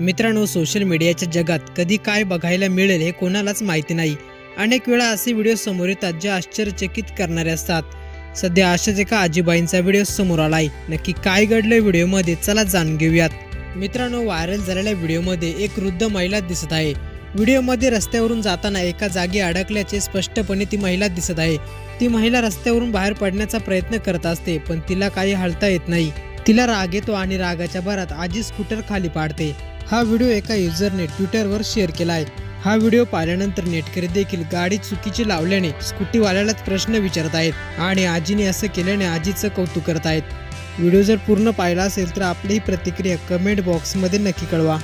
मित्रांनो सोशल मीडियाच्या जगात कधी काय बघायला मिळेल हे कोणालाच माहिती नाही. अनेक वेळा असे व्हिडिओ समोर येतात जे आश्चर्यचकित करणारे असतात. सध्या अशाच एका आजीबाईंचा व्हिडिओ समोर आलाय. नक्की काय घडलं व्हिडिओमध्ये चला जाणून घेऊयात. मित्रांनो व्हायरल झालेल्या व्हिडिओमध्ये एक वृद्ध महिला दिसत आहे. व्हिडिओमध्ये रस्त्यावरून जाताना एका जागी अडकल्याचे स्पष्टपणे ती महिला दिसत आहे. ती महिला रस्त्यावरून बाहेर पडण्याचा प्रयत्न करत असते पण तिला काही हलता येत नाही. तिला राग येतो आणि रागाच्या भरात आजी स्कूटर खाली पाडते. हा व्हिडिओ एका युजरने ट्विटरवर शेअर केला आहे. हा व्हिडिओ पाहिल्यानंतर नेटकरी देखील गाडी चुकीची लावल्याने स्कूटीवाल्यालाच प्रश्न विचारत आहेत आणि आजीने असं केल्याने आजीचं कौतुक करत आहेत. व्हिडिओ जर पूर्ण पाहिला असेल तर आपलीही प्रतिक्रिया कमेंट बॉक्समध्ये नक्की कळवा.